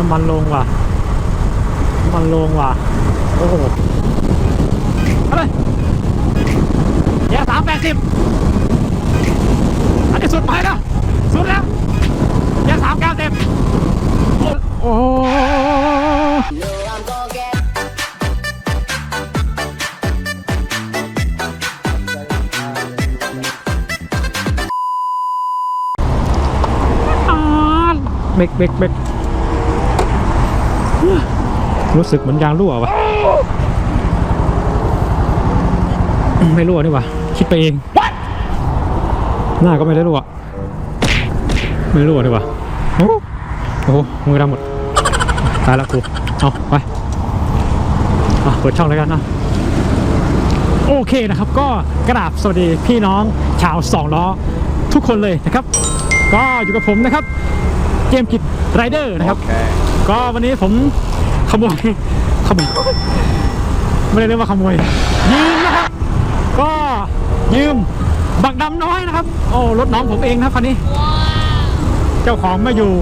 น้ำมันลงว่ะน้ำมันลงว่ะ โอ้โหอะไรเดี๋ยวสามแปดสิบอันนี้สุดไปแล้ว สุดแล้วเดี๋ยวสามเก้าเต็ม โอ้โหอานเบกเบรกเบรก รู้สึกเหมือนยางรั่ววะไม่รั่วนี่วะคิดไปเอง หน้าก็ไม่ได้รั่ว ไม่รั่วนี่วะโอ้โอ้โหมือดำหมด ตายละกูเอาไปอะเปิดช่องแล้วกันนะโอเคนะครับ ก็กราบสวัสดีพี่น้องชาวสองล้อทุกคนเลยนะครับ ก็อยู่กับผมนะครับเกมกิจไรเดอร์นะครับ ก็วันนี้ผม ขโมยขโมยไม่ได้เรียกว่าขโมยยืมนะครับ ก็ยืมบักดำน้อยนะครับ โอ้รถน้องผมเองนะครับคันนี้ เจ้าของไม่อยู่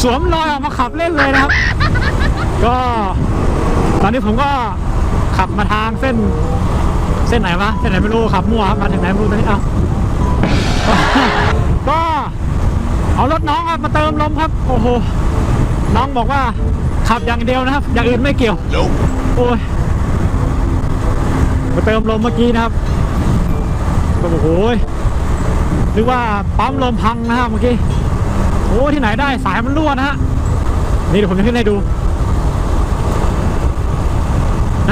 สวมรอยออกมาขับเล่นเลยนะครับ ก็ตอนนี้ผมก็ขับมาทางเส้น เส้นไหนวะเส้นไหนไม่รู้ขับมั่วครับมาถึงไหนไม่รู้ตอนนี้เอาก็เอารถน้องครับมาเติมลมครับ โอ้โหน้องบอกว่า ขับอย่างเดียวนะครับ อย่างอื่นไม่เกี่ยว โอ้ยมาเติมลมเมื่อกี้นะครับก็โอ้โหนึกว่าปั๊มลมพังนะครับเมื่อกี้โอ้ที่ไหนได้สายมันรั่วนะฮะนี่เดี๋ยวผมจะขึ้นให้ดู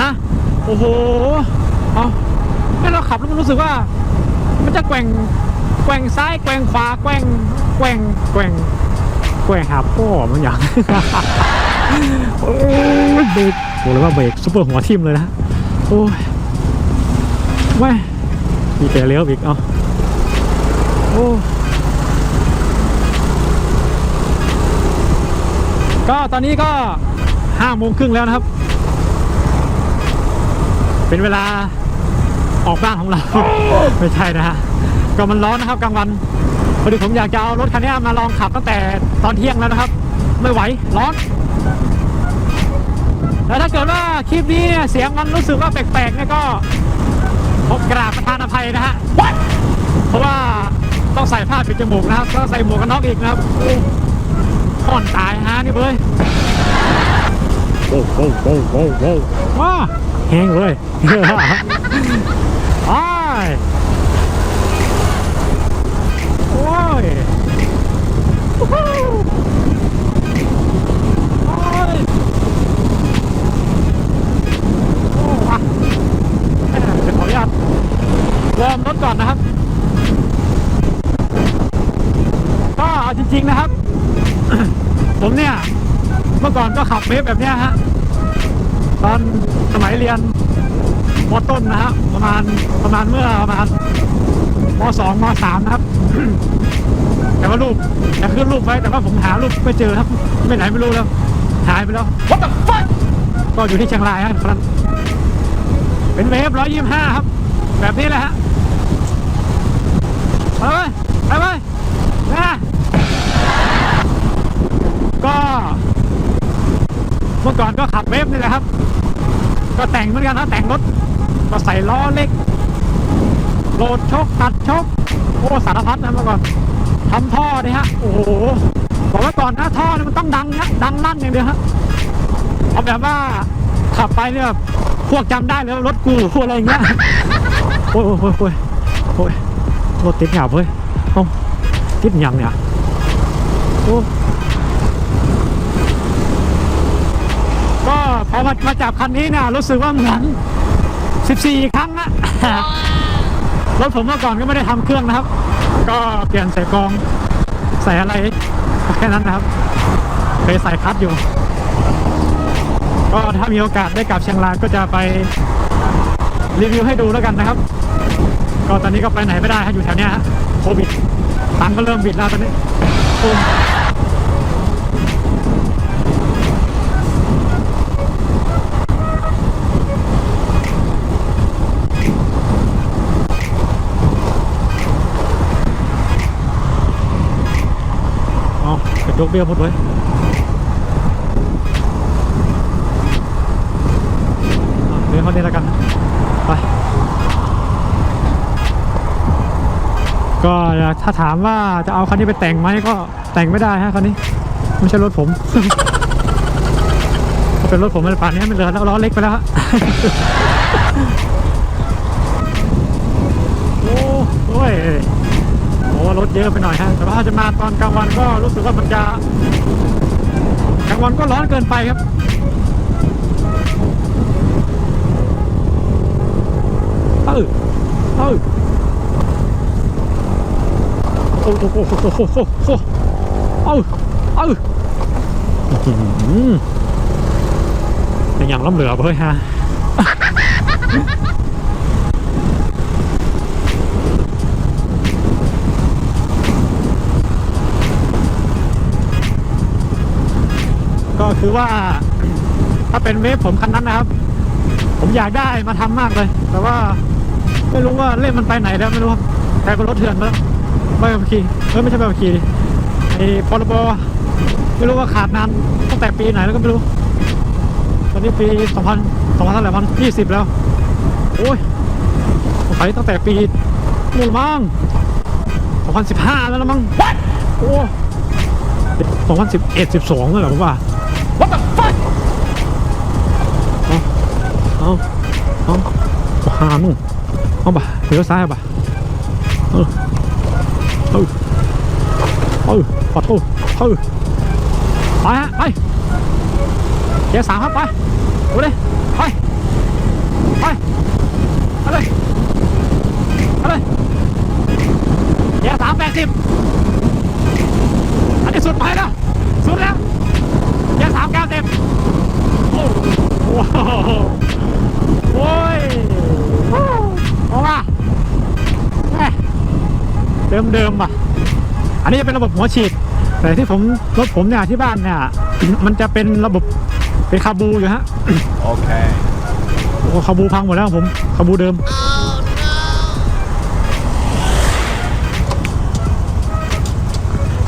นะโอ้โหเอาแม่เราขับแล้วมันรู้สึกว่า มันจะแกว่งแกว่งซ้ายแกว่งขวาแกว่งแกว่งแกว่งแกว่งหาพ่อมันอย่าง โอ้ยเบรกบอกเลยว่าเบรกซุปเปอร์หัวทิ่มเลยนะโอ้ยแม่มีแต่เลี้ยวอีกเอาโอ้ก็ตอนนี้ก็ห้าโมงครึ่งแล้วนะครับ เป็นเวลาออกบ้านของเรา ไม่ใช่นะฮะก็มันร้อนนะครับกลางวันพอดีผมอยากจะเอารถคันนี้มาลองขับตั้งแต่ตอนเที่ยงแล้วนะครับ ไม่ไหวร้อน แล้วถ้าเกิดว่าคลิปนี้เนี่ยเสียงมันรู้สึกว่าแปลกๆเนี่ยก็ผมกราบประทานอภัยนะฮะ เพราะว่าต้องใส่ผ้าปิดจมูกนะครับแล้วใส่หมวกกันน็อกอีกนะครับโอ้อ่อนตายฮะนี่เบ้ยโอ้โหโอ้โหโอ้โหว้าแห้งเลยโอ้ยโอ้ยวู้ฮู้โอ้ยโอ้ว่ะเอ้ยเดี๋ยวขออนุญาตวอร์มรถก่อนนะครับ ก็เอาจริงๆนะครับ ผมเนี่ย เมื่อก่อนก็ขับเวฟแบบเนี้ยฮะ ตอนสมัยเรียนมต้นนะฮะประมาณประมาณเมื่อประมาณมสองมสามนะครับ แต่ว่ารูปแต่ขึ้นรูปไว้แต่ว่าผมหารูปไม่เจอครับ ไม่ไหนไม่รู้แล้ว หายไปแล้ว What the fuck ก็อยู่ที่เชียงรายครับเป็นเวฟร้อยยี่ห้าครับ แบบนี้แหละฮะไปไปไปไป เวฟนี่แหละครับ ก็แต่งเหมือนกันนะแต่งรถก็ใส่ล้อเล็กโหลดชกตัดชกโอ้สารพัดนะเมื่อก่อนทำท่อนี่ฮะโอ้โหบอกว่าก่อนนะท่อนี่มันต้องดังนะดังลั่นอย่างเดียวฮะเอาแบบว่าขับไปเนี่ยพวกจำได้เลยว่ารถกูอะไรอย่างเงี้ยโอ้ยโอ้ยโอ้ยโอ้ยโอ้ยรถติดหยาบเว้ยเอ้ติดหยังเนี่ยโอ้ ก็พอ มามาจับคันนี้เนี่ยรู้สึกว่าเหมือน 14 ครั้งนะรถผมเมื่อก่อนก็ไม่ได้ทำเครื่องนะครับ ก็เปลี่ยนใส่กอง ใส่อะไรแค่นั้นนะครับเคยใส่คัดอยู่ ก็ถ้ามีโอกาสได้กลับเชียงรายก็จะไปรีวิวให้ดูแล้วกันนะครับ ก็ตอนนี้ก็ไปไหนไม่ได้ฮะอยู่แถวเนี้ยฮะโควิดตังก็เริ่มบิดแล้วตอนนี้ ระจกเบี้ยวหมดเลยเดี๋ยวเขาเนี่ยละกันไปก็ถ้าถามว่าจะเอาคันนี้ไปแต่งไหมก็แต่งไม่ได้ฮะคันนี้ไม่ใช่รถผมเป็นรถผมมันป่านนี้มันเหลือล้อเล็กไปแล้วฮะ เยอะไปหน่อยฮะ แต่ว่าถ้าจะมาตอนกลางวันก็รู้สึกว่ามันจะกลางวันก็ร้อนเกินไปครับเออเออโอ้โหโอ้โหโอ้โหโอ้โหเออเอออื้อหือเป็นอย่างล้ำเหลือเฮ้ยฮะ คือว่า ถ้าเป็นเวฟผมคันนั้นนะครับ ผมอยากได้มาทำมากเลย แต่ว่าไม่รู้ว่าเล่มมันไปไหนแล้วไม่รู้กลายเป็รถเถื่อนไปแล้วใบขับขี่เออไม่ใช่ใบขับขี่ไอ้พรบไม่รู้ว่าขาดนานตั้งแต่ปีไหนแล้วก็ไม่รู้ ตอนนี้ปี2000 2000เท่าไหร่พันยี่สิบแล้วโอ้ยสงสัยตั้งแต่ปีนู่นมั้ง2015แล้วมั้งโอ้2011 12เลยเหรอผมว่า What the fuck เอาเอาเอาหานุ่งเอาบ่ะเลี้ยวซ้ายบ่ะเออเออเออขอโทษเออไปฮะไปเกียร์สามครับไปดูเลยไป ไปอะไปเลยไปเลยเกียร์สามแปดสิบอันนี้สุดไปแล้ว สุดแล้วเกียร์สามเก้าสิบโอ้ ว้าวโอ้ยเอาว่าเดิมเดิมๆป่ะ อันนี้จะเป็นระบบหัวฉีด แต่ที่ผมรถผมเนี่ยที่บ้านเนี่ย มันจะเป็นระบบเป็นคาบูอยู่ฮะ Okay. โอ้คาบูพังหมดแล้วผมคาบูเดิม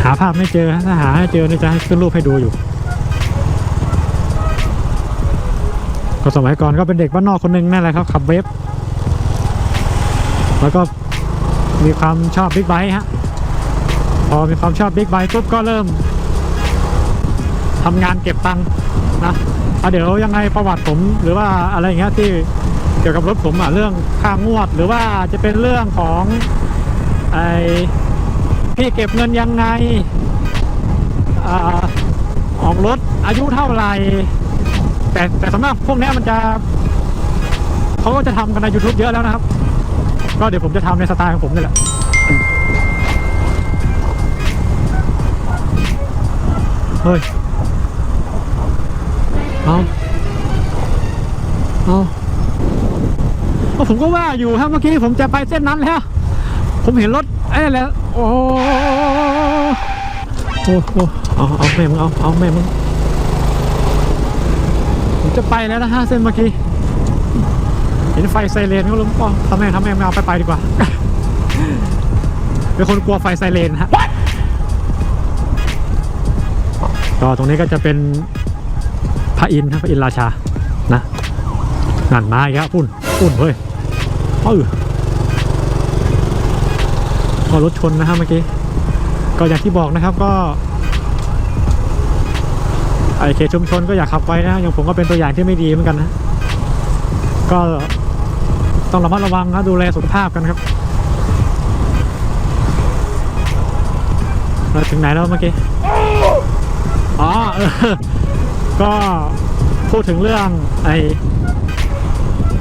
หาภาพไม่เจอฮะถ้าหาให้เจอเนี่ยจะให้ขึ้นรูปให้ดูอยู่ ก็สมัยก่อนก็เป็นเด็กบ้านนอกคนหนึ่งนั่นแหละครับขับเวฟแล้วก็มีความชอบบิ๊กไบค์ฮะพอมีความชอบบิ๊กไบค์ปุ๊บก็เริ่มทำงานเก็บตังค์นะเดี๋ยวยังไงประวัติผมหรือว่าอะไรอย่างเงี้ยที่เกี่ยวกับรถผมอะเรื่องค่างวด หรือว่าจะเป็นเรื่องของไอพี่เก็บเงินยังไงอ่าออกรถอายุเท่าไหร่ แต่แต่สำหรับพวกนี้มันจะเขาก็จะทำกันใน YouTube เยอะแล้วนะครับ ก็เดี๋ยวผมจะทำในสไตล์ของผมนี่แหละเฮ้ย เอาเอาก็ผมก็ว่าอยู่ครับเมื่อกี้ผมจะไปเส้นนั้นแล้ว ผมเห็นรถไอ้และโอ้โหโอ้โหเอาเอาแม่มึงเอา เอาแม่มึง ผมจะไปแล้วนะฮะเส้นเมื่อกี้ เห็นไฟไซเรนก็รู้ป่ะทำแม่งทำแม่งไม่เอาไปไปดีกว่า เป็นคนกลัวไฟไซเรนฮะก็ตรงนี้ก็จะเป็นพระอินทร์ครับพระอินทร์ราชา นะนั่นมาอีกแล้วปุ่นปุ่นเฮ้ยเออก็รถชนนะฮะเมื่อกี้ ก็อย่างที่บอกนะครับก็ ไอเขตชุมชนก็อยากขับไว้นะอย่างผมก็เป็นตัวอย่างที่ไม่ดีเหมือนกันนะ ก็ต้องระมัดระวังนะดูแลสุขภาพกันครับเราถึงไหนแล้วเมื่อกี้ อ๋ออก็พูดถึงเรื่องไอ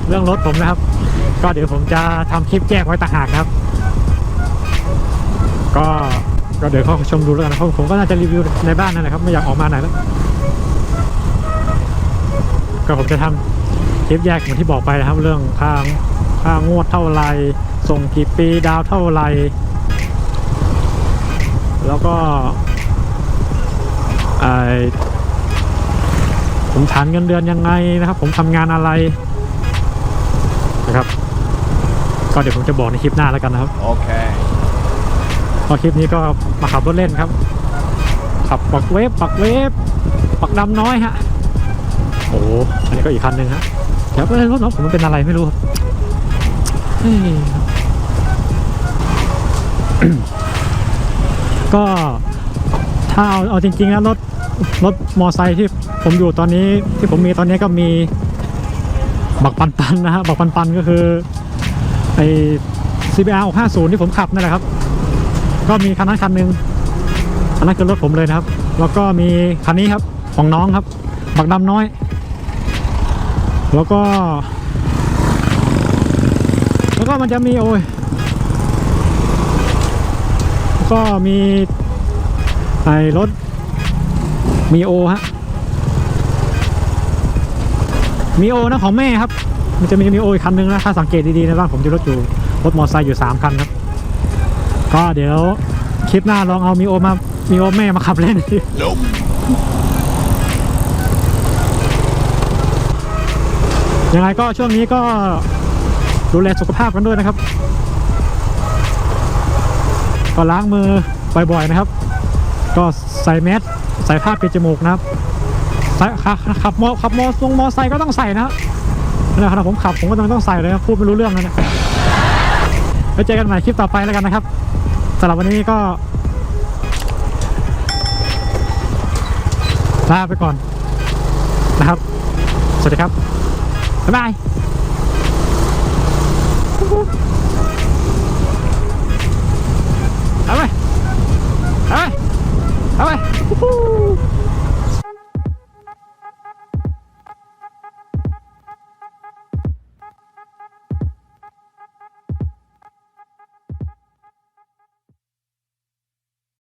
เรื่องรถผมนะครับ ก็เดี๋ยวผมจะทำคลิปแยกไว้ต่างหากครับ ก็ก็เดี๋ยวเข้าชมดูแล้วกันเพราะผมก็น่าจะรีวิวในบ้านนั่นแหละครับ ไม่อยากออกมาไหนแล้ว ก็ผมจะทำคลิปแยกเหมือนที่บอกไปนะครับ เรื่องค่าค่างวดเท่าไหรส่งกี่ปีดาวเท่าไหรแล้วก็ไอผมฐานเงินเดือนยังไงนะครับ ผมทำงานอะไรนะครับ ก็เดี๋ยวผมจะบอกในคลิปหน้าแล้วกันนะครับ Okay. พอคลิปนี้ก็มาขับรถเล่นครับ ขับปักเวฟปักเวฟปักดำน้อยฮะโอ้โหอันนี้ก็อีกคันหนึ่งฮะเดี๋ยวเอ้ยรถรถผมมันเป็นอะไรไม่รู้ครับก็ถ้าเอาเอาจริงๆแล้วรถรถมอไซค์ที่ผมอยู่ตอนนี้ที่ผมมีตอนนี้ก็มีบักปันปันนะฮะบักปันปันก็คือไอ้ CBR 650ที่ผมขับนั่นแหละครับ ก็มีคันนั้นคันหนึ่งอันนั้นคือรถผมเลยนะครับ แล้วก็มีคันนี้ครับของน้องครับ บักดำน้อย แล้วก็ แล้วก็มันจะมีโอ้ยแล้วก็มีไอ้รถมีโอฮะมีโอนะของแม่ครับ มันจะมีมีโออีกคันนึงนะ ถ้าสังเกตดีๆในบ้านผมจะรถอยู่รถมอเตอร์ไซค์อยู่ 3 คันครับ ก็เดี๋ยวคลิปหน้าลองเอามีโอมามีโอแม่มาขับเล่น ยังไงก็ช่วงนี้ก็ดูแลสุขภาพกันด้วยนะครับ ก็ล้างมือบ่อยๆนะครับ ก็ใส่แมสใส่ผ้าปิดจมูกนะครับขับขับมอขับมอทรงมอไซค์ก็ต้องใส่นะครับนี่ขณะผมขับผมก็ต้องต้องใส่เลยพูดไม่รู้เรื่องนะเนี่ยไว้เจอกันใหม่คลิปต่อไปแล้วกันนะครับสำหรับวันนี้ก็ลาไปก่อนนะครับ สวัสดีครับ บ๊ายบายเอ